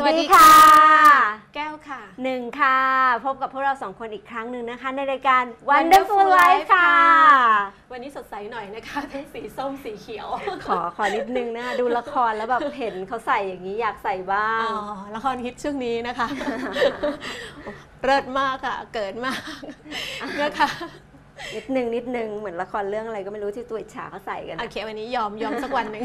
สวัสดีค่ะ แก้วค่ะ หนึ่งค่ะ พบกับพวกเราสองคนอีกครั้งหนึ่งนะคะ ในรายการ Wonderful Life ค่ะ วันนี้สดใสหน่อยนะคะ ทั้งสีส้มสีเขียว ขอขอนิดนึงนะคะดูละครแล้วแบบเห็นเขาใส่อย่างนี้อยากใส่บ้าง อ๋อ ละครฮิตช่วงนี้นะคะ เลิศมากค่ะ เกิดมากนะคะนิดนึงนิดนึงเหมือนละครเรื่องอะไรก็ไม่รู้ที่ตัวอิจฉาเขาใส่กัน โอเค วันนี้ยอมยอมสักวันหนึ่ง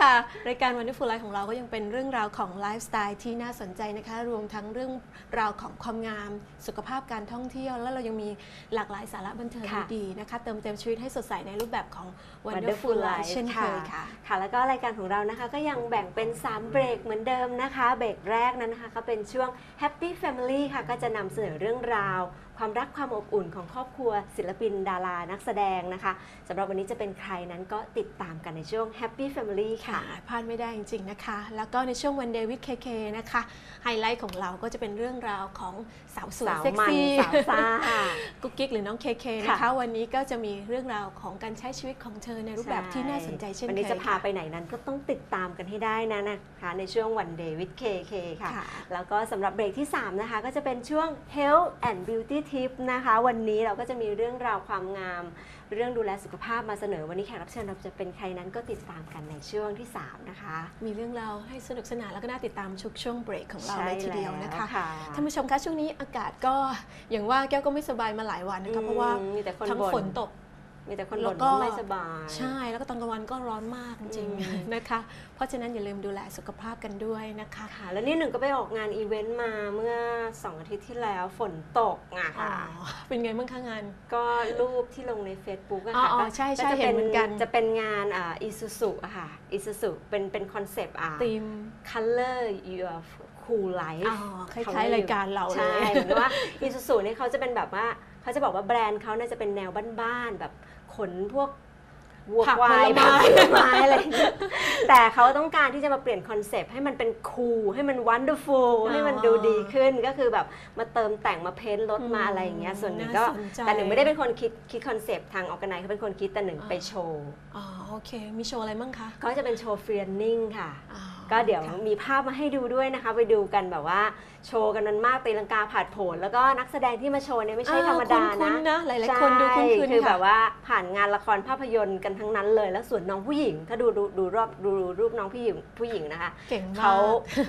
ค่ะ รายการ Wonderful Life ของเราก็ยังเป็นเรื่องราวของไลฟ์สไตล์ที่น่าสนใจนะคะ รวมทั้งเรื่องราวของความงาม สุขภาพการท่องเที่ยว แล้วเรายังมีหลากหลายสาระบันเทิงค่ะดีๆนะคะ เติมเต็มชีวิตให้สดใสในรูปแบบของ Wonderful Wonderful Life Life เช่นเคยค่ะ ค่ะ แล้วก็รายการของเรานะคะก็ยังแบ่งเป็น 3 เบรกเหมือนเดิมนะคะ เบรกแรกนั้นนะคะก็เป็นช่วง Happy Family ค่ะ ก็จะนำเสนอเรื่องราว ความรักความอบอุ่นของครอบครัว ศิลปินดารานักแสดงนะคะสำหรับวันนี้จะเป็นใครนั้นก็ติดตามกันในช่วง Happy Family ค่ะค่ะ พลาดไม่ได้จริง ๆ นะคะ แล้วก็ในช่วงวันเดวิดเคเคนะคะ ไฮไลท์ของเราก็จะเป็นเรื่องราวของสาวสวยสาวเซ็กมันซี่สาวซ่า กุ๊กกิ๊กหรือน้องเคเคนะคะ วันนี้ก็จะมีเรื่องราวของการใช้ชีวิตของเธอในรูปแบบที่น่าสนใจเช่นเคยวันนี้จะพาค่ไปไหนนั้นก็ต้องติดตามกันให้ได้นะนะคะ ในช่วงวันเดวิดเคเคค่ะ ค่ะ แล้วก็สำหรับเบรกที่ 3 นะคะ ก็จะเป็นช่วง Health and Beauty Tip นะคะ วันนี้เราก็จะมีเรื่องราวความงาม เรื่องดูแลสุขภาพมาเสนอ วันนี้แขกรับเชิญเราจะเป็นใครนั้นก็ติดตามกันในช่วงที่ 3 นะคะ มีเรื่องราวให้สนุกสนานแล้วก็น่าติดตามชุกช่วงเบรกของเราใช่เลยทีเดียวนะคะแล้วค่ะท่านผู้ชมคะช่วงนี้อากาศก็อย่างว่าแก้วก็ไม่สบายมาหลายวันนะคะเพราะว่าอืมมีแต่คนทั้งบ่นฝนตก มีแต่คนแล้บ่นวก็ว่าไม่สบาย ใช่ แล้วก็ตอนกลางวันก็ร้อนมากจริงอืมๆนะคะ เพราะฉะนั้นอย่าลืมดูแลสุขภาพกันด้วยนะคะค่ะ แล้วนี่หนึ่งก็ไปออกงานอีเวนต์มาเมื่อ 2 อาทิตย์ที่แล้วฝนตกอะอ๋อค่ะเป็นไงบ้างคะงาน ก็รูปที่ลงใน Facebook อะอ๋อค่ะอ๋อก็ใช่ใช่ก็จะเห็นเหมือนกันจะเป็นงานอ่าอิซูซุอะค่ะอิซูซุเป็นเป็นคอนเซปต์อะธีม color your cool life อ๋อคล้ายๆรายการเราเลใช่ยเหมือนว่าอิซูซุเนี่ยเขาจะเป็นแบบว่าเขาจะบอกว่าแบรนด์เขาเนี่ยจะเป็นแนวบ้านๆแบบ ขนพวกวัวผักควายผลไม้ผักผลไม้อะไรอย่างเงี้ยแต่เขาต้องการที่จะมาเปลี่ยนคอนเซปต์ให้มันเป็นคูลให้มัน wonderful ให้มันดูดีขึ้นก็คือแบบมาเติมแต่งมาเพ้นท์รถมาอะไรอย่างเงี้ยส่วนหนึ่งก็น่าสนใจ แต่หนึ่งไม่ได้เป็นคนคิดคิดคอนเซปต์ทางออกไนเขาเป็นคนคิดแต่หนึ่งไปโชว์อ๋อโอเค มีโชว์อะไรบ้างคะก็จะเป็นโชว์เฟรียนนิ่งค่ะ อ๋อ ก็เดี๋ยวค่ะมีภาพมาให้ดูด้วยนะคะ ไปดูกันแบบว่าโชว์กันมันมากตีลังกาผ่านผลแล้วก็นักแสดงที่มาโชว์เนี่ยไม่ใช่ธรรมดาอ่คุ้นะนๆนะหลายๆคนดูคุ้นใช่ๆคือค่ะแบบว่าผ่านงานละครภาพยนตร์กันทั้งนั้นเลย แล้วส่วนน้องผู้หญิง ถ้าดูดูดูรอบดูรูปน้องผู้หญิงผู้หญิงนะคะเก่งมากเขา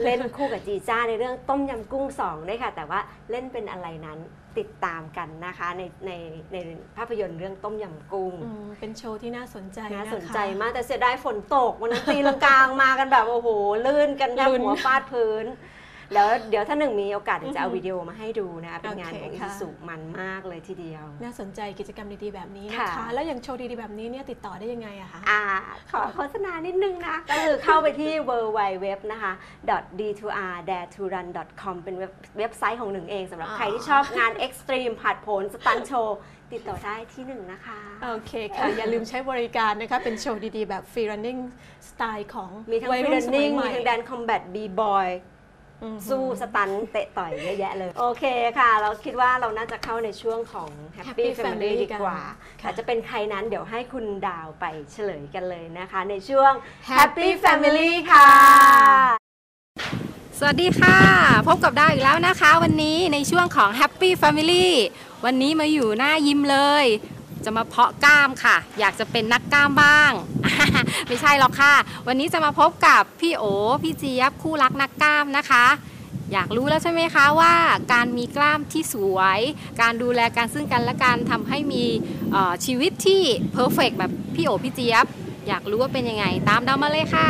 เล่นคู่กับจีจ้าในเรื่องต้มยำกุ้งสองด้วยค่ะ แต่ว่าเล่นเป็นอะไรนั้น ติดตามกันนะคะในในในภาพยนตร์เรื่องต้มยำกุ้งอืมเป็นโชว์ที่น่าสนใจน่านะคะสนใจมากแต่เสียดายฝนตกวันนั้นตีลังกามากันแบบโอ้โหลื่นกันแทบลุ้น หัวฟาดพื้น แล้วเดี๋ยวถ้าหนึ่งมีโอกาสเดี๋ยวจะเอาอือฮึวิดีโอมาให้ดูนะคะเป็นงานโอเคของอิค่ะสุมันมากเลยทีเดียว น่าสนใจกิจกรรมดีๆแบบนี้นะค่ะคะ แล้วอย่างโชว์ดีๆแบบนี้เนี่ยติดต่อได้ยังไงอะคะอ่าขอโฆษณานิดนึงนะ ก็คือเข้าไปที่ w w w นะคะ d2r dare to run com เป็นเว็บเว็บไซต์ของหนึ่งเองสำหรับอ๋อใครที่ชอบงานเอ็กซ์ตรีมผัดผลสตันโชว์ติดต่อได้ที่หนึ่งนะคะ โอเคค่ะ อย่าลืมใช้บริการนะคะ เป็นโชว์ดีๆ แบบฟรีรันนิ่งสไตล์ของมีทั้งวัยฟรีรุ่เดนนสมันิ่ยงใหมีม่ทั้งแดนคอมแบทบีบอยอืม สู้สตันเตะต่อยเยอะแยะเลย โอเคค่ะ เราคิดว่าเราน่าจะเข้าในช่วงของ Happy Happy Family Family ดีกว่ากันค่ะ อาจจะเป็นใครนั้นเดี๋ยวให้คุณดาวไปเฉลยกันเลยนะคะ ในช่วง Happy Happy Family ค่ะ สวัสดีค่ะ พบกับดาวอีกแล้วนะคะ วันนี้ในช่วงของ Happy Family วันนี้มาอยู่หน้ายิ้มเลย จะมาเพาะกล้ามค่ะ อยากจะเป็นนักกล้ามบ้าง ไม่ใช่หรอกค่ะ วันนี้จะมาพบกับพี่โอพี่เจี๊ยบคู่รักนักกล้ามนะคะ อยากรู้แล้วใช่ไหมคะว่าการมีกล้ามที่สวย การดูแลกันซึ่งกันและกันทำให้มีชีวิตที่เพอร์เฟกแบบพี่โอพี่เจี๊ยบ อยากรู้ว่าเป็นยังไง ตามดาวมาเลยค่ะ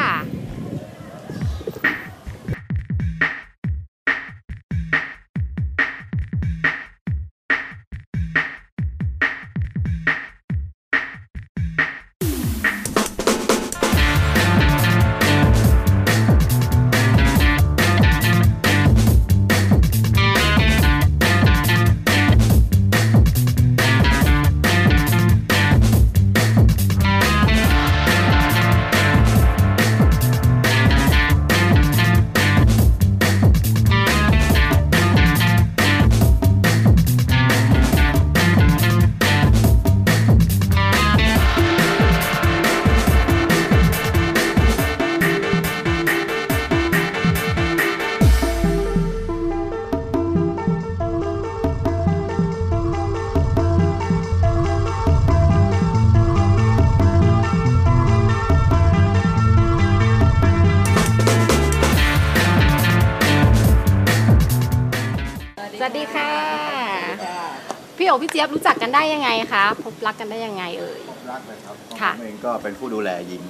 พี่โอพี่เจี๊ยบรู้จักกันได้ยังไงคะพบรักกันได้ยังไงเอ่ย รักเลยครับผมค่ะ เองก็เป็นผู้ดูแลยิม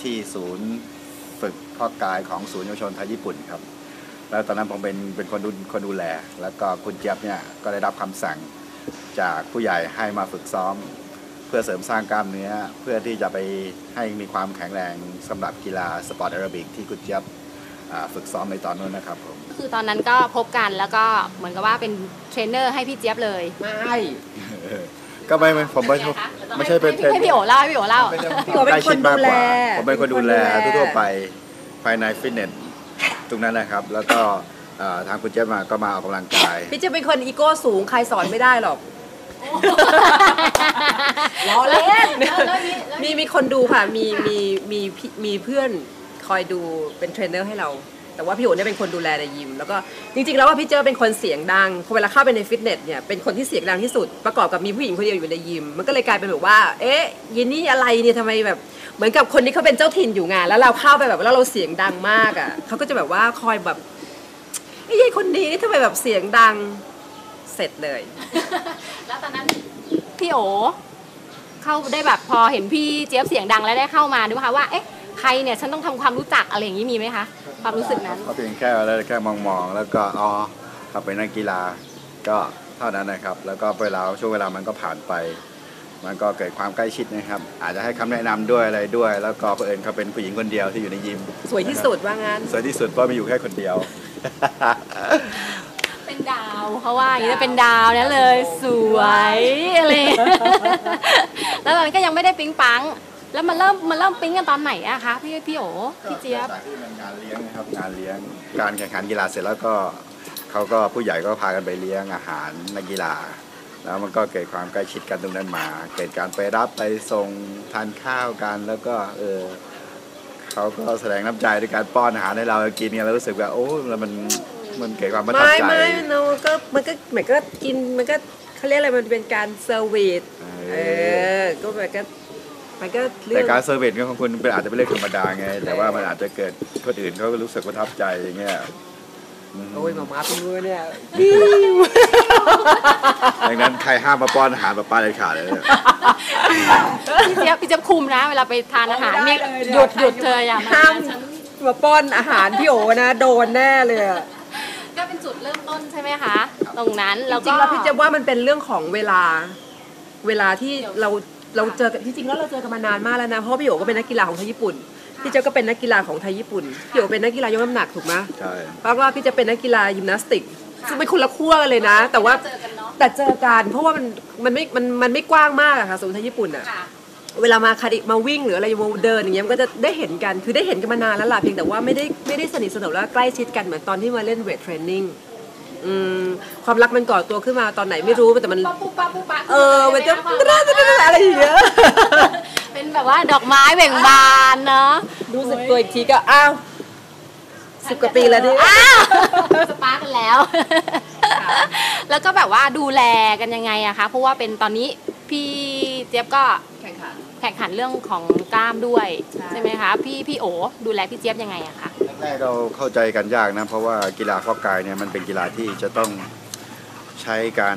ที่ศูนย์ฝึกเพ่อกายของศูนย์เยาวชนไทยญี่ปุ่นครับ แล้วตอนนั้นผมเป็นเป็นคนดูคนดูแล แล้วก็คุณเจี๊ยบเนี่ยก็ได้รับคำสั่งจากผู้ใหญ่ให้มาฝึกซ้อม เพื่อเสริมสร้างกล้ามเนื้อเพื่อที่จะไปให้มีความแข็งแรงสำหรับกีฬาสปอร์ตแอโรบิกที่คุณเจี๊ยบอ่าฝึกซ้อมในตอนนู้นนะครับผม คือตอนนั้นก็พบกันแล้วก็เหมือนกับว่าเป็นเทรนเนอร์ให้พี่เจี๊ยบเลยไม่ก็ไม่ไม่ผมไม่ใช่ไม่ใช่เป็นให้พี่โอเล่าให้พี่โอเล่าพี่โอเป็นคนดูแลผมเป็นคนดูแลเป็นคนดูแลทั่วๆไปภายในฟิตเนสตรงนั้นนะครับ แล้วก็เอ่อทางคุณเจี๊ยบมาก็มาออกกำลังกาย พี่จะเป็นคนอีโก้สูงใครสอนไม่ได้หรอกล้อเล่นมีมีคนดูค่ะมีมีมีพี่มีเพื่อนคอยดูเป็นเทรนเนอร์ให้เรา แต่ว่าพี่โอ๋เนี่ยเป็นคนดูแลในยิม แล้วก็จริงๆแล้วว่าพี่เจอเป็นคนเสียงดังพอเวลาเข้าไปในฟิตเนสเนี่ยเป็นคนที่เสียงดังที่สุดประกอบกับมีผู้หญิงคนเดียวอยู่ในยิม มันก็เลยกลายเป็นแบบว่า เอ๊ะยินนี่อะไรเนี่ยทำไมแบบเหมือนกับคนที่เขาเป็นเจ้าถิ่นอยู่งานแล้วเราเข้าไปแบบแล้วเราเสียงดังมากอะเขาก็จะแบบว่าคอยแบบไอ้ยายคนนี้นี่ทำไมแบบเสียงดังเสร็จเลย แล้วตอนนั้นพี่โอเข้าได้แบบพอเห็นพี่เจี๊ยบเสียงดังแล้วได้เข้ามาดูไหมคะว่าเอ๊ะใครเนี่ยฉันต้องทำความรู้จักอะไรอย่างนี้มีไหมคะ ความรู้สึกนั้น ก็เพียงแค่แล้วแค่มองๆแล้วก็อ๋อเขาเป็นนักกีฬาก็เท่านั้นนะครับ แล้วก็เวลาช่วงเวลามันก็ผ่านไป มันก็เกิดความใกล้ชิดนะครับ อาจจะให้คำแนะนำด้วยอะไรด้วย แล้วก็เผอิญเขาเป็นผู้หญิงคนเดียวที่อยู่ในยิม สวยที่สุดว่างั้น สวยที่สุดเพราะมีอยู่แค่คนเดียว เป็นดาวเขาว่าอย่างนี้จะเป็นดาวนั่นเลย สวยอะไรอย่างเงี้ยแล้วตอนนั้นก็ยังไม่ได้ปิ๊งปัง แล้วมันเริ่มมันเริ่มปิ๊งกันตอนไหนอะคะพี่พี่โอพี่เจี๊ยบจากที่มันงานเลี้ยงนะครับงานเลี้ยงการแข่งขันกีฬาเสร็จแล้วก็เขาก็ผู้ใหญ่ก็พากันไปเลี้ยงอาหารนักกีฬา แล้วมันก็เกิดความใกล้ชิดกันตรงนั้นมา เกิดการไปรับไปส่งทานข้าวกันแล้วก็เออเขาก็แสดงน้ำใจด้วยการป้อนอาหารให้เรากินเนี่ยเรารู้สึกว่าโอ้แล้วมันมันเกิดความประทับไม่ใจไม่โนก็มันก็เหมือนก็กินมันก็เขาเรียกอะไรมันเป็นการเซอร์วิสเอเอออก็มันก็ มันก็เรื่แต่องการเซอร์วิสของคุณเป็นอาจจะเป็นเรื่องธรรมดาไง แต่ว่ามันอาจจะเกิดคนอื่นเขาก็รู้สึกประทับใจอย่างเงี้ยอืมโอ้ยหมาม้าเป็นมือเนี่ยดังนั้นใครห้ามมาป้อนอาหารมาป้าเลยขาดเลยเนี่ยพี่เจี๊ยบพี่เจี๊ยบคุมนะ เวลาไปทานอาหารนี่ไม่ได้เลยหยุดหยุดเธออย่ามาห้ามฉันมาป้อนอาหารพี่โอนะโดนแน่เลยอะ ก็เป็นจุดเริ่มต้นใช่ไหมคะ ตรงนั้นจแล้วริก็งๆแล้วพี่เจะว่ามันเป็นเรื่องของเวลา เวลาที่เรา เราเจอกันที่จริงแล้วเราเจอกันมานานมากแล้วนะ เพราะว่าพี่โอก็เป็นนักกีฬาของไทยญี่ปุ่น พี่เจ้าก็เป็นนักกีฬาของไทยญี่ปุ่น พี่โอเป็นนักกีฬายกน้ำหนักถูกไหมใช่แล้วก็พี่จะเป็นนักกีฬายิมนาสติก ซึ่งเป็นคนละขั้วกันเลยนะ แต่ว่าเจอกันเนาะแต่เจอกันเพราะว่ามันมันไม่มันมันไม่กว้างมากอะค่ะศูนย์ไทยญี่ปุ่นอะค่ะเวลามาคาดิมาวิ่งหรืออะไรมาเดินอย่างเงี้ยมันก็จะได้เห็นกันคือได้เห็นกันมานานแล้วล่ะเพียงแต่ว่าไม่ได้ไม่ได้สนิทสนมแล้วใกล้ชิดกันเหมือนตอนที่มาเล่นเวทเทรนนิ่ง อืมความรักมันก่อตัวขึ้นมาตอนไหนไม่รู้แต่มันปั๊บปุ๊บปั๊บปุ๊บปั๊บเออมันจะอะไรอย่างเงี้ยเป็นแบบว่าดอกไม้แบ่งบานเนาะรู้สึกตัวอีกทีก็อ้าวสิบกว่าปีแล้วนี่อ้าวสปาร์กกันแล้ว แล้วก็แบบว่าดูแลกันยังไงอะคะเพราะว่าเป็นตอนนี้พี่เจี๊ยบก็ แข่งขันแข่งขันเรื่องของกล้ามด้วยใช่ใช่ไหมคะพี่พี่โอดูแลพี่เจี๊ยบยังไงอะคะแรกๆเราเข้าใจกันยากนะ เพราะว่ากีฬาเพาะกายเนี่ยมันเป็นกีฬาที่จะต้องใช้การ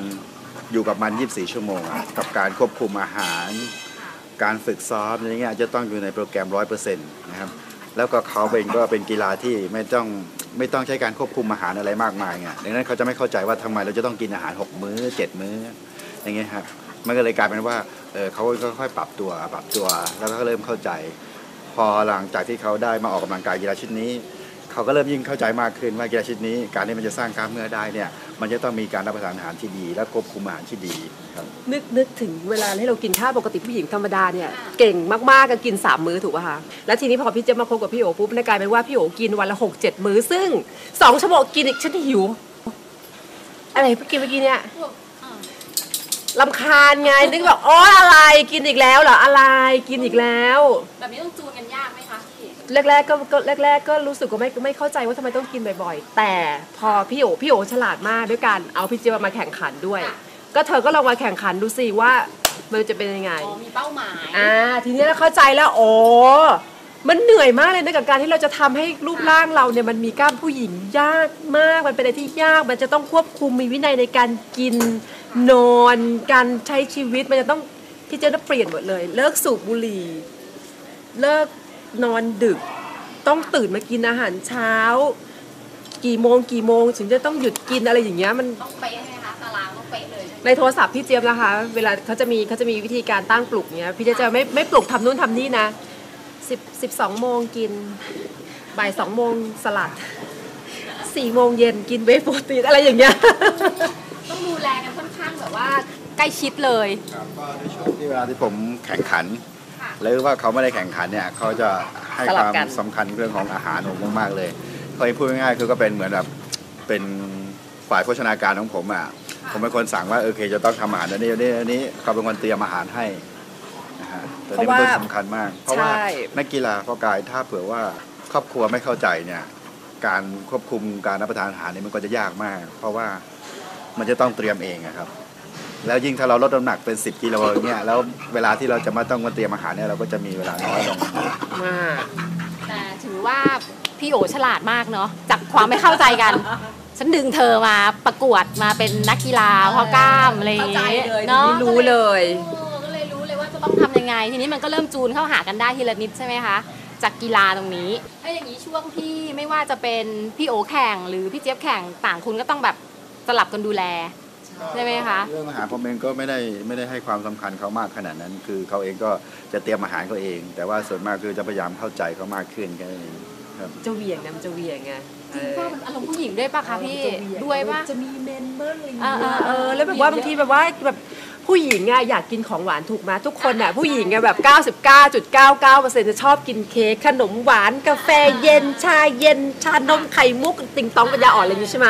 อยู่กับมัน 24 ชั่วโมงอะกับการควบคุมอาหาร การฝึกซ้อมอย่างเงี้ยจะต้องอยู่ในโปรแกรม 100%นะครับแล้วก็เขาเองก็เป็นกีฬาที่ไม่ต้องไม่ต้องใช้การควบคุมอาหารอะไรมากมายไงดังนั้นเขาจะไม่เข้าใจว่าทำไมเราจะต้องกินอาหาร 6 มื้อ 7 มื้ออย่างเงี้ยครับ มันก็เลยกลายเป็นว่าเออเขาค่อยๆปรับตัวปรับตัว แล้วก็เริ่มเข้าใจ พอหลังจากที่เขาได้มาออกกำลังกายกีฬาชนิดนี้เขาก็เริ่มยิ่งเข้าใจมากขึ้นว่ากีฬาชนิดนี้ การที่มันจะสร้างกล้ามเนื้อได้เนี่ยมันจะต้องมีการรับประทานอาหารที่ดี และควบคุมอาหารที่ดีครับนึกนึกถึงเวลาที่เรากินข้าวปกติผู้หญิงธรรมดาเนี่ยเก่งมากๆก็กิน 3 มื้อถูกป่ะคะแล้วทีนี้พอพี่เจะมาคบกับพี่โอปุ๊บกลายเป็นว่าพี่โอกินวันละ6 7 มื้อซึ่ง2ชั่วโมงกินอีกฉันหิว อะไรเพิ่งกินเมื่อกี้เนี่ย ลำคาญไงนึกแบบอ๋ออะไรกินอีกแล้วเหรออะไรกินอีกแล้ว แบบนี้ต้องจูนกันยากไหมคะพี่แรกๆก็ก็แรก ๆ ก็รู้สึกว่าไม่ไม่เข้าใจว่าทำไมต้องกินบ่อยๆ แต่พอพี่โอพี่โอฉลาดมากด้วยการเอาพี่เจี๊ยบมาแข่งขันด้วย ก็เธอก็ลองมาแข่งขันดูสิว่ามันจะเป็นยังไง อ๋อมีเป้าหมายอ่าทีนี้เราเข้าใจแล้วโอ้มันเหนื่อยมากเลยนะกับการที่เราจะทำให้รูปร่างเราเนี่ยมันมีกล้ามผู้หญิงยากมากมันเป็นอะไรที่ยากมันจะต้องควบคุมมีวินัยในการกิน นอนการใช้ชีวิตมันจะต้องพี่เจนต้องเปลี่ยนหมดเลย เลิกสูบบุหรี่ เลิกนอนดึก ต้องตื่นมากินอาหารเช้า กี่โมงกี่โมงถึงจะต้องหยุดกินอะไรอย่างเงี้ยมันต้องเป๊ะใช่ไหมคะตารางต้องเป๊ะเลยในโทรศัพท์พี่เจี๊ยบนะคะ เวลาเขาจะมีเขาจะมีวิธีการตั้งปลุกเนี้ยพี่เจี๊ยบจะไม่ไม่ปลุกทำนู่นทำนี่นะสิบสิบสองโมงกินบ่ายสองโมงสลัดสี่โมงเย็นกินเวย์โปรตีนอะไรอย่างเงี้ย ต้องดูแลกันค่อนข้างแบบว่าใกล้ชิดเลยครับก็ในช่วงที่เวลาที่ผมแข่งขันค่ะหรือว่าเขาไม่ได้แข่งขันเนี่ยเขาจะให้สคลับวามกันสำคัญเรื่องของอาหารผมมากๆเลยเคยพูดง่ายๆคือก็เป็นเหมือนแบบเป็นฝ่ายโภชนาการของผมอะผมเป็นคนสั่งว่าโอเคจะต้องทำอาหารอันนี้อันนี้อันนี้เขาเป็นคนเตรียมอาหารให้นะฮะตัวนี้เป็นเรื่องสำคัญมาก เพราะว่าใช่นักกีฬาพ่อกายถ้าเผื่อว่าครอบครัวไม่เข้าใจเนี่ยการควบคุมการรับประทานอาหารนี่มันก็จะยากมาก เพราะว่า มันจะต้องเตรียมเองอะครับ แล้วยิ่งถ้าเราลดน้ำหนักเป็น 10กิโลอย่างเงี้ยแล้วเวลาที่เราจะมาต้องมาเตรียมอาหารเนี่ยเราก็จะมีเวลาน้อยลงมากแต่ถือว่าพี่โอฉลาดมากเนาะจากความไม่เข้าใจกัน ฉันดึงเธอมาประกวดมาเป็นนักกีฬาเพราะกล้ามอะไรอย่างเข้าใจเงี้ยเลยเนาะนี่รู้เลยเออก็เลยรู้เลยว่าจะต้องทำยังไง ทีนี้มันก็เริ่มจูนเข้าหากันได้ทีละนิดใช่ไหมคะจากกีฬาตรงนี้ถ้าอย่างนี้ช่วงที่ไม่ว่าจะเป็นพี่โอแข่งหรือพี่เจี๊ยบแข่งต่างคุณก็ต้องแบบ สลับกันดูแล ใช่ไหมคะ เรื่องอาหารผมเองก็ไม่ได้ไม่ได้ให้ความสำคัญเขามากขนาดนั้น คือเขาเองก็จะเตรียมอาหารเขาเอง แต่ว่าส่วนมากคือจะพยายามเข้าใจเขามากขึ้นแค่นั้นเองครับจะเหวี่ยงไงมันจะเหวี่ยงไงจริงป่ะมันอารมณ์ผู้หญิงด้วยป่ะคะพี่เออมันจะเหวี่งด้วยป่ะ จะมีเมนบ้างอะไรอย่างอ่าเงี้ยอ่าเออแล้วแบบว่าบางทีแบบว่าแบบผู้หญิงอะอยากกินของหวานถูกไหมทุกคนอะผู้หญิงอะแบบ 99.99%จะชอบกินเค้กขนมหวานกาแฟเย็นชาเย็นชานมไข่มุกติงตองปัญญาอ่อนอะไรอย่างงี้ใช่ไหม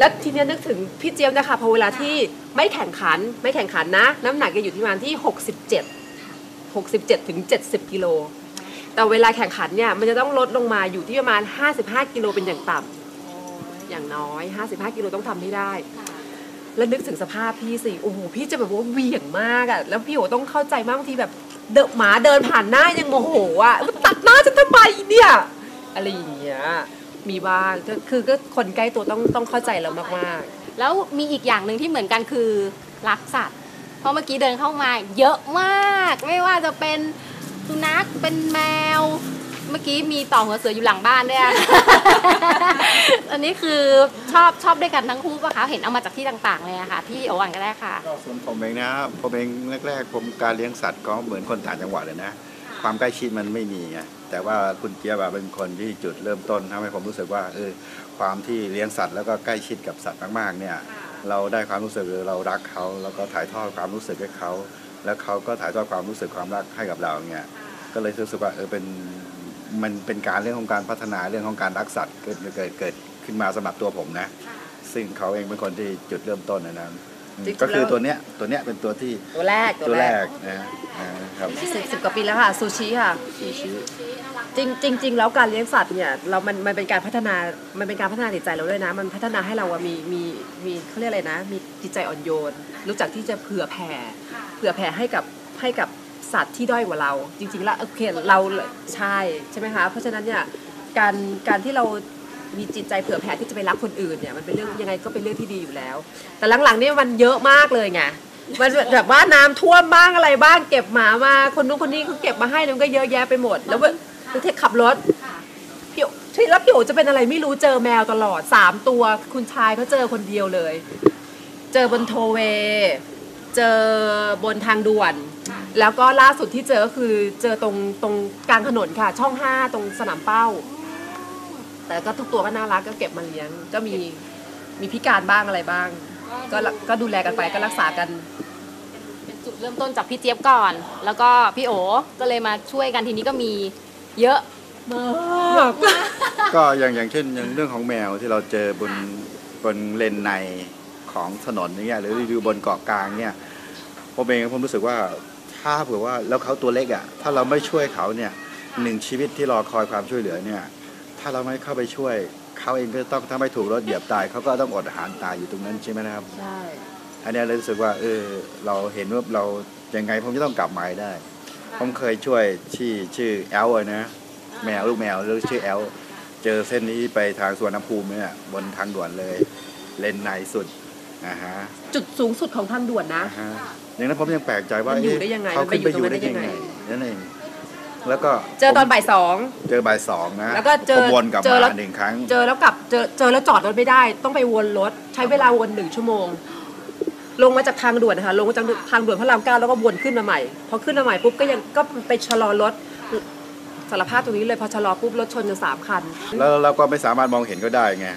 แล้วทีเนี้ยนึกถึงพี่เจี๊ยบนะคะพอเวลาที่ไม่แข่งขันไม่แข่งขันนะ น้ำหนักจะอยู่ที่ประมาณที่ 67 67ถึง70กิโลแต่เวลาแข่งขันเนี่ยมันจะต้องลดลงมาอยู่ที่ประมาณ 55กิโลเป็นอย่างต่ำอย่างน้อย 55กิโลต้องทำให้ได้ แล้วนึกถึงสภาพพี่สิโอ้โหพี่จะแบบว่าเหวี่ยงมากอะแล้วพี่โอต้องเข้าใจมากบางทีแบบเดอะหมาเดินผ่านหน้ายังโมโหอะมันตัดหน้าฉันทำไมเนี่ยอะไรอย่างเงี้ย มีบ้างก็คือก็คนใกล้ตัวต้องต้องเข้าใจเรามากแล้วมีอีกอย่างหนึ่งที่เหมือนกันคือรักสัตว์ เพราะเมื่อกี้เดินเข้ามาเยอะมาก ไม่ว่าจะเป็นสุนัขเป็นแมว เมื่อกี้มีต่อหัวเสืออยู่หลังบ้านด้วยอะ อันนี้คือชอบชอบด้วยกันทั้งคู่ปะคะเห็นเอามาจากที่ต่างๆเลยอะค่ะพี่โอวันก็ได้ค่ะ ก็ส่วนผมเองนะผมเองแรกๆผมการเลี้ยงสัตว์ก็เหมือนคนต่างจังหวัดเลยนะ ความใกล้ชิดมันไม่มีไง แต่ว่าคุณเจี๊ยบอะเป็นคนที่จุดเริ่มต้นทำให้ผมรู้สึกว่าเออความที่เลี้ยงสัตว์แล้วก็ใกล้ชิดกับสัตว์มากๆเนี่ยเราได้ความรู้สึกเรารักเขาแล้วก็ถ่ายทอดความรู้สึกให้เขา แล้วเขาก็ถ่ายทอดความรู้สึกความรักให้กับเราเนี่ยก็เลยรู้สึกว่าเออเป็นมันเป็นการเรื่องของการพัฒนาเรื่องของการรักสัตว์เกิดเกิดเกิดขึ้นมาสำหรับตัวผมนะ ซึ่งเขาเองเป็นคนที่จุดเริ่มต้นนะนะอืมจริงๆก็คือแล้วตัวเนี้ยตัวเนี้ยเป็นตัวที่ๆตัวแรกตัวแรกนะนะครับสิบสิบกว่าปีแล้วค่ะซูชิค่ะซูชิ จริงจริงจริงแล้วการเลี้ยงสัตว์เนี่ยเรามันมันเป็นการพัฒนามันเป็นการพัฒนาจิตใจเราด้วยนะ มันพัฒนาให้เราอะมีมีมีเขาเรียกอะไรนะ มีจิตใจอ่อนโยน รู้จักที่จะเผื่อแผ่เผื่อแผ่ให้กับให้กับสัตว์ที่ด้อยกว่าเรา จริง ๆ แล้วโอเคเราใช่ใช่ไหมคะเพราะฉะนั้นเนี่ยการการที่เรามีจิตใจเผื่อแผ่ที่จะไปรักคนอื่นเนี่ยมันเป็นเรื่องยังไงก็เป็นเรื่องที่ดีอยู่แล้ว แต่หลังๆเนี่ยมันเยอะมากเลยไงมันแบบว่าน้ำท่วมบ้างอะไรบ้างเก็บหมามาคนนู้นคนนี้เขาเก็บมาให้แล้วมันก็เยอะแยะไปหมด แล้ว ว่าเทคขับรถพี่โอที่แล้วพี่โอจะเป็นอะไรไม่รู้เจอแมวตลอดสามตัว คุณชายเขาเจอคนเดียวเลย เจอบนโทเวย์เจอบนทางด่วน แล้วก็ล่าสุดที่เจอก็คือเจอตรงตรงกลางถนนค่ะ ช่องห้าตรงสนามเป้า แต่ก็ทุกตัวก็น่ารักก็เก็บมาเลี้ยง ก็มีมีพิการบ้างอะไรบ้าง ก็ละก็ดูแลกันไปก็รักษากันเป็นจุดเริ่มต้นจากพี่เจี๊ยบก่อน แล้วก็พี่โอก็เลยมาช่วยกันทีนี้ก็มี เยอะมากก็อย่างอย่างเช่นอย่างเรื่องของแมวที่เราเจอบนบนเลนในของถนนอย่างเงี้ยหรืออยู่บนเกาะกลางเนี่ยผมเองผมรู้สึกว่าถ้าเผื่อว่าแล้วเขาตัวเล็กอะถ้าเราไม่ช่วยเขาเนี่ยหนึ่งชีวิตที่รอคอยความช่วยเหลือเนี่ย ถ้าเราไม่เข้าไปช่วยเขาเองก็ต้องถ้าไม่ถูกรถเหยียบตายเขาก็ต้องอดอาหารตายอยู่ตรงนั้นใช่ไหมนะครับใช่อันเนี้ยเลยรู้สึกว่าเออเราเห็นว่าเรายังไงผมจะต้องกลับมาให้ได้ ผมเคยช่วยที่ชื่อแอลอะนะแมวลูกแมวเรียกชื่อแอลเจอเส้นนี้ไปทางสวนน้ำภูมิเนี่ยบนทางด่วนเลย เลนในสุดอ่าฮะจุดสูงสุดของทางด่วนนะอ่าฮะอย่างนั้นผมยังแปลกใจว่ามันอยู่เะได้ยังไงเขาขึ้นไปมันไปออยู่ยู่ได้ยังตรงนั้ไงนได้ยังไง นั่นเองแล้วก็เจอตอนบ่ายสอง เจอบ่ายสองนะแล้วก็เจอผมวนกลับเจอแล้ว มาหนึ่งครั้ง เจอแล้วกลับเจอเจอแล้วจอดรถไม่ได้ ต้องไปวนรถใช้เวลาวนหนึ่งชั่วโมง ลงมาจากทางด่วนนะคะลงมาจากทางด่วนพระรามเก้าแล้วก็วนขึ้นมาใหม่พอขึ้นมาใหม่ปุ๊บก็ยังก็ไปชะลอรถสารภาพตรงนี้เลยพอชะลอปุ๊บรถชนกันสามคัน แล้วเราก็ไม่สามารถมองเห็นก็ได้ไง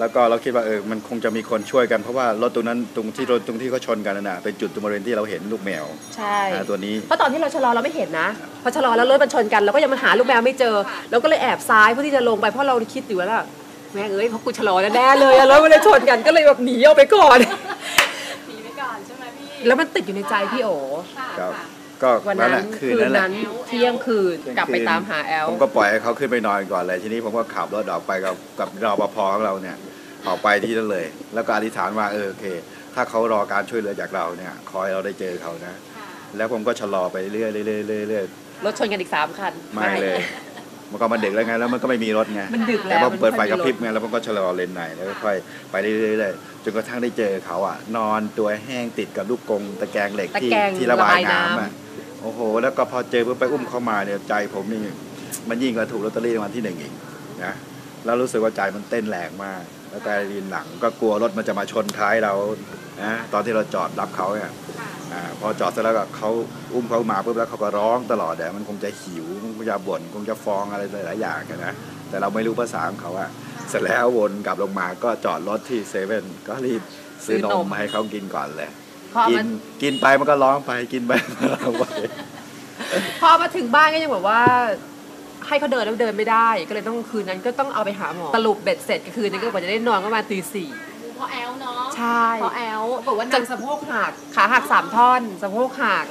แล้วก็เราคิดว่าเออมันคงจะมีคนช่วยกันเพราะว่ารถตรงนั้นตรงที่รถตรงที่เขาชนกันนั่นน่ะเป็นจุดตรงบริเวณที่เราเห็นลูกแมวใช่อ่าตัวนี้เพราะตอนที่เราชะลอเราไม่เห็นนะพอชะลอแล้วรถมันชนกันเราก็ยังมาหาลูกแมวไม่เจอเราก็เลยแอบซ้ายเพื่อที่จะลงไปเพราะเราคิดอยู่ว่าแม่งเอ้ยเพราะกูชะลอแน่ๆเลยอะแล้วมันเลยชนกันก็เลยแบบหนีออกไปก่อนหนีไปก่อนใช่ไหมพี่ แล้วมันติดอยู่ในใจพี่โอครับก็วันนั่นนั้แหนละคืคืนนนั้นแหละนั้นเที่ยงคืนกลับไปตามหาแอลผมก็ปล่อยให้เขาขึ้นไปนอนก่อนเลยทีนี้ผมก็ขับรถออกไปกับกับรปภของเราเนี่ยออกไปที่นั่นเลย แล้วก็อธิษฐานว่าเออโอเค ถ้าเขารอการช่วยเหลือจากเราเนี่ยขอให้เราได้เจอเขานะ แล้วผมก็ชะลอไปเรื่อยๆเรื่อยๆเรื่อยๆรถชนกันอีกสามคันไม่เลย มันก็มาดึกแล้วไงแล้วมันก็ไม่มีรถไงมันดึกแล้วแต่พอเปิดไฟมันไม่กระพริบมีรถไงแล้วมันก็ชะลอเลนในแล้วก็ค่อยไปเรื่อยๆจ นกระทั่งได้เจอเขาอะ นอนตัวแห้งติดกับลูกกรงตะแกรงเหล็กตะที่แกรงที่ระบายระบายน้ำน้ำอะโอ้โห แล้วก็พอเจอปุ๊บไปอุ้มเข้ามาเนี่ยใจผมนี่มันยิ่งกว่าถูกลอตเตอรี่รางวัลที่หนึ่งอีกนะแล้วรู้สึกว่าใจมันเต้นแรงมาก แล้วก็ดินหลังก็กลัวรถมันจะมาชนท้ายเรานะตอนที่เราจอดรับเขาเนี่ยอ่าพอจอดเสร็จแล้วก็เขาอุ้มเขามาปุ๊บแล้วเขาก็ร้องตลอดแต่มันคงจะหิวมันคงจะบ่นคงจะฟ้องอะไรหลายๆอย่างอะนะแต่เราไม่รู้ภาษาของเขาอะ เสร็จแล้ววนกลับลงมาก็จอดรถที่เซเว่นก็รีบซื้อนมให้เขากินก่อนเลยพอกิมันนกินไปมันก็ร้องไปกินไปมันก็ร้องไปพอมาถึงบ้านก็ยังแบบว่า ให้เขาเดินแล้วเดินไม่ได้ ก็เลยต้องคืนนั้นก็ต้องเอาไปหาหมอสรุปเบ็ดเสร็จก็คืนนั้นก็กว่าจะได้นอนก็ประมาณตีสี่เพราะแอลเนาะใช่เพราะแอลบอกว่าจากสะโพกหักขาหักสามท่อนสะโพกหัก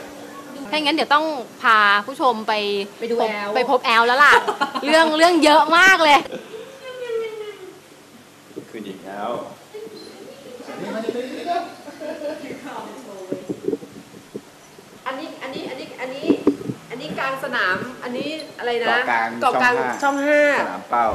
ถ้าอย่างนั้นเดี๋ยวต้องพาผู้ชมไปไปดูพบแอลไปพบแอลแล้วล่ะ เรื่องเรื่องเยอะมากเลย คืนอีกแล้วอันนี้อันนี้อันนี้อันนี้อันนี้กลางสนามอันนี้อะไรนะเกาะกลางเกาะกลางช่ช่อองงห้าห้าสนามเป้า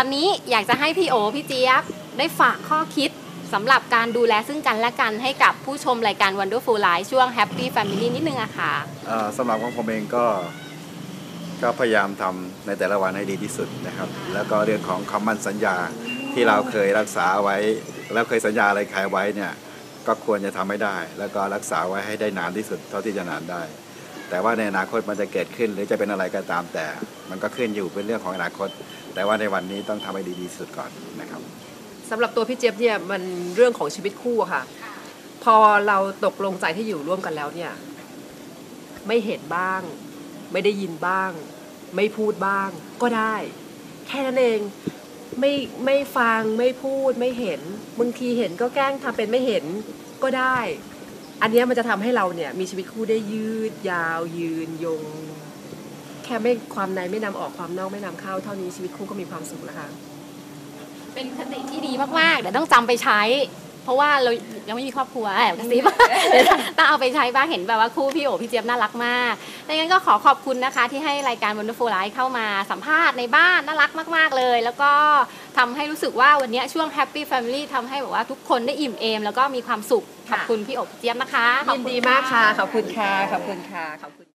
อนนี้อยากจะให้พี่โอพี่เจี๊ยบได้ฝากข้อคิดสำหรับการดูแลซึ่งกันและกันให้กับผู้ชมรายการ Wonderful Life ช่วง Happy Family นิดนึงอะค่ะเอ่อสำหรับของผมเองก็ก็พยายามทำในแต่ละวันให้ดีที่สุดนะครับ แล้วก็เรื่องของคำมั่นสัญญาที่เราเคยรักษาไว้ แล้วเคยสัญญาอะไรใครไว้เนี่ยก็ควรจะทำให้ได้ แล้วก็รักษาไว้ให้ได้นานที่สุดเท่าที่จะนานได้ แต่ว่าในอนาคตมันจะเกิดขึ้นหรือจะเป็นอะไรก็ตามแต่ มันก็ขึ้นอยู่เป็นเรื่องของอนาคต แต่ว่าในวันนี้ต้องทำให้ดีที่สุดก่อนนะครับสำหรับตัวพี่เจี๊ยบเนี่ยมันเรื่องของชีวิตคู่อะค่ะ พอเราตกลงใจที่อยู่ร่วมกันแล้วเนี่ยไม่เห็นบ้าง ไม่ได้ยินบ้าง ไม่พูดบ้าง ก็ได้ แค่นั้นเองไม่ไม่ฟังไม่พูดไม่เห็นบางทีเห็นก็แกล้งทำเป็นไม่เห็นก็ได้ อันนี้มันจะทำให้เราเนี่ยมีชีวิตคู่ได้ยืดยาวยืนยง แค่ไม่ความในไม่นำออกความนอกไม่นำเข้า เท่านี้ชีวิตคู่ก็มีความสุขแล้วค่ะเป็นคติที่ดีมากๆเดี๋ยวต้องจำไปใช้ เพราะว่าเรายังไม่มีครอบครัวแอบกระซิบ เดี๋ยวต้องเอาไปใช้บ้างเห็นแบบว่าคู่พี่โอพี่เจี๊ยบน่ารักมากดังนั้นก็ขอขอบคุณนะคะ ที่ให้รายการ Wonderful Life เข้ามาสัมภาษณ์ในบ้านน่ารักมาก ๆ เลย แล้วก็ทำให้รู้สึกว่าวันนี้ช่วง Happy Family ทำให้แบบว่าทุกคนได้อิ่มเอม แล้วก็มีความสุขขอบคุณพี่โอพี่เจี๊ยบนะคะขอบยินคุณ ดีมากค่ะ ขอบคุณค่ะ ขอบคุณค่ะ ขอบคุณ